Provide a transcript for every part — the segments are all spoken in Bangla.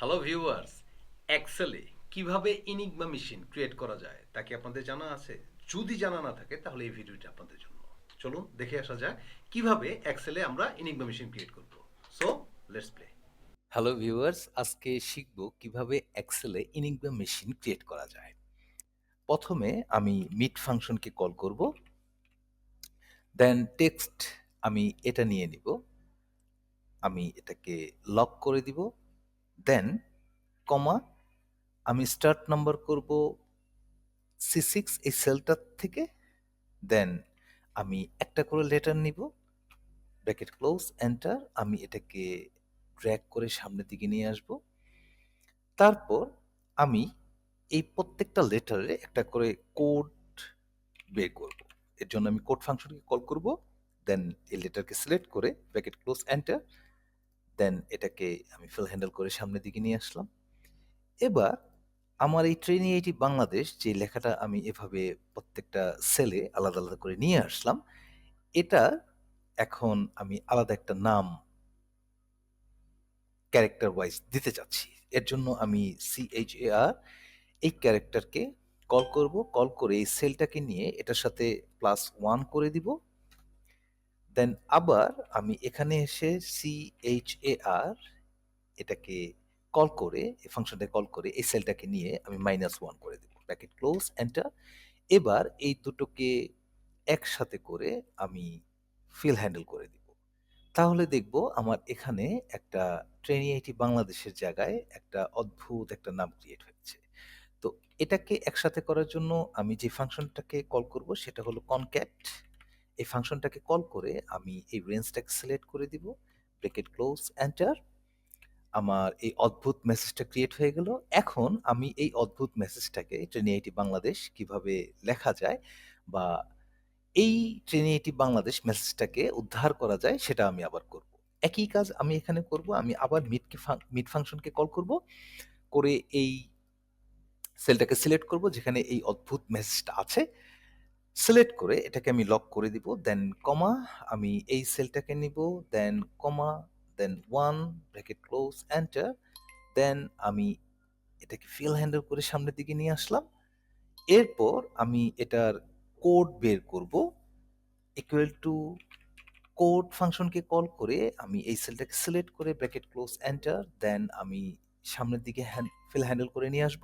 হ্যালো ভিউয়ার্স এক্সেলে কীভাবে ইনিগমা মেশিন ক্রিয়েট করা যায়, তা কি আপনাদের জানা আছে? যদি জানা না থাকে, তাহলে এই ভিডিওটা আপনাদের জন্য। চলুন, দেখে আসা যাক কীভাবে এক্সেলে আমরা ইনিগমা মেশিন ক্রিয়েট করব। So let's play hello viewers আজকে শিখব কীভাবে এক্সেলে ইনিগমা মেশিন ক্রিয়েট করা যায়। প্রথমে আমি মিট ফাংশনকে কল করব। দেন টেক্সট আমি এটা নিয়ে নিব। আমি এটাকে লক করে দিব। দেন কমা আমি স্টার্ট নাম্বার করব সি সিক্স এই সেলটার থেকে দেন আমি একটা করে লেটার নিব ব্র্যাকেট ক্লোজ এন্টার আমি এটাকে ড্র্যাগ করে সামনের দিকে নিয়ে আসব। তারপর আমি এই প্রত্যেকটা লেটারে একটা করে কোড বের করব। এর জন্য আমি কোড ফাংশনকে কল করব দেন এই লেটারকে সিলেক্ট করে ব্র্যাকেট ক্লোজ এন্টার দেন এটাকে আমি ফিল হ্যান্ডেল করে সামনের দিকে নিয়ে আসলাম। এবার আমার এই ট্রেনিং এইটি বাংলাদেশ যে লেখাটা আমি এভাবে প্রত্যেকটা সেলে আলাদা আলাদা করে নিয়ে আসলাম, এটা এখন আমি আলাদা একটা নাম ক্যারেক্টার ওয়াইজ দিতে চাচ্ছি। এর জন্য আমি সিএইচএআর এই ক্যারেক্টারকে কল করব। কল করে এই সেলটাকে নিয়ে এটার সাথে প্লাস ওয়ান করে দিব। দেন আবার আমি এখানে এসে সি এইচ এ আর এটাকে কল করে, এই ফাংশনটা কল করে, এই সেলটাকে নিয়ে আমি মাইনাস ওয়ান করে দেব। ব্র্যাকেট ক্লোজ এন্টার এবার এই দুটোকে একসাথে করে আমি ফিল হ্যান্ডেল করে দিব। তাহলে দেখব আমার এখানে একটা ট্রেনি আইটি বাংলাদেশের জায়গায় একটা অদ্ভুত একটা নাম ক্রিয়েট হয়েছে। তো এটাকে একসাথে করার জন্য আমি যে ফাংশনটাকে কল করব সেটা হলো কনক্যাট এই ফাংশনটাকে কল করে আমি এই রেঞ্জটাকে সিলেক্ট করে দিব ব্রেকেট ক্লোজ, এন্টার। আমার এই অদ্ভুত মেসেজটা ক্রিয়েট হয়ে গেল। এখন আমি এই অদ্ভুত মেসেজটাকে ট্রেনি আইটি বাংলাদেশ কীভাবে লেখা যায় বা এই ট্রেনিটি বাংলাদেশ মেসেজটাকে উদ্ধার করা যায় সেটা আমি আবার করব। একই কাজ আমি এখানে করব, আমি আবার মিটকে মিট ফাংশনকে কল করব, করে এই সেলটাকে সিলেক্ট করব, যেখানে এই অদ্ভুত মেসেজটা আছে। সিলেক্ট করে এটাকে আমি লক করে দিব দেন কমা আমি এই সেলটাকে নিব then comma then one bracket close enter then আমি এটাকে ফিল হ্যান্ডেল করে সামনের দিকে নিয়ে আসলাম। এরপর আমি এটার কোড বের করব ইকুয়াল টু কোড ফাংশনকে কল করে আমি এই সেলটাকে সিলেক্ট করে ব্র্যাকেট ক্লোজ এন্টার দেন আমি সামনের দিকে ফিল হ্যান্ডেল করে নিয়ে আসব।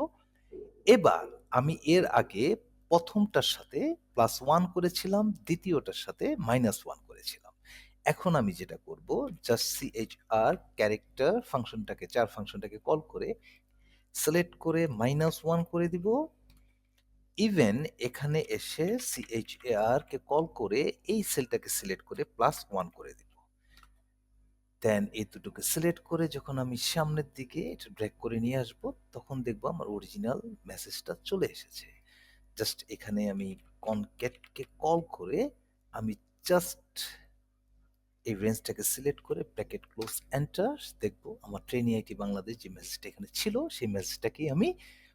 এবার আমি এর আগে প্রথমটার সাথে প্লাস ওয়ান করেছিলাম, দ্বিতীয়টার সাথে মাইনাস ওয়ান করেছিলাম। এখন আমি যেটা করব just C H R character ফাংশনটাকে চার ফাংশনটাকে কল করে সিলেক্ট করে মাইনাস ওয়ান করে দিব। ইভেন এখানে এসে সিএইচএআর কে কল করে এই সেলটাকে সিলেক্ট করে প্লাস ওয়ান করে দিব। দেন এই দুটোকে সিলেক্ট করে যখন আমি সামনের দিকে এটা ব্রেক করে নিয়ে আসব, তখন দেখব আমার অরিজিনাল মেসেজটা চলে এসেছে। জাস্ট এখানে আমি কনক্যাটকে কল করে আমি জাস্ট এই রেঞ্জটাকে সিলেক্ট করে প্যাকেট ক্লোজ এন্টার দেখব। আমার ট্রেনি আইটি বাংলাদেশ যে মেসেজটা এখানে ছিল, সেই মেসেজটাকে আমি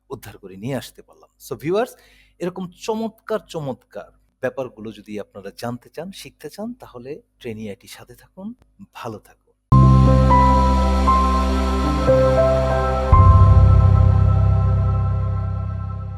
উদ্ধার করে নিয়ে আসতে পারলাম। সো ভিউয়ার্স এরকম চমৎকার চমৎকার ব্যাপারগুলো যদি আপনারা জানতে চান, শিখতে চান, তাহলে ট্রেনি আইটির সাথে থাকুন, ভালো থাকুন।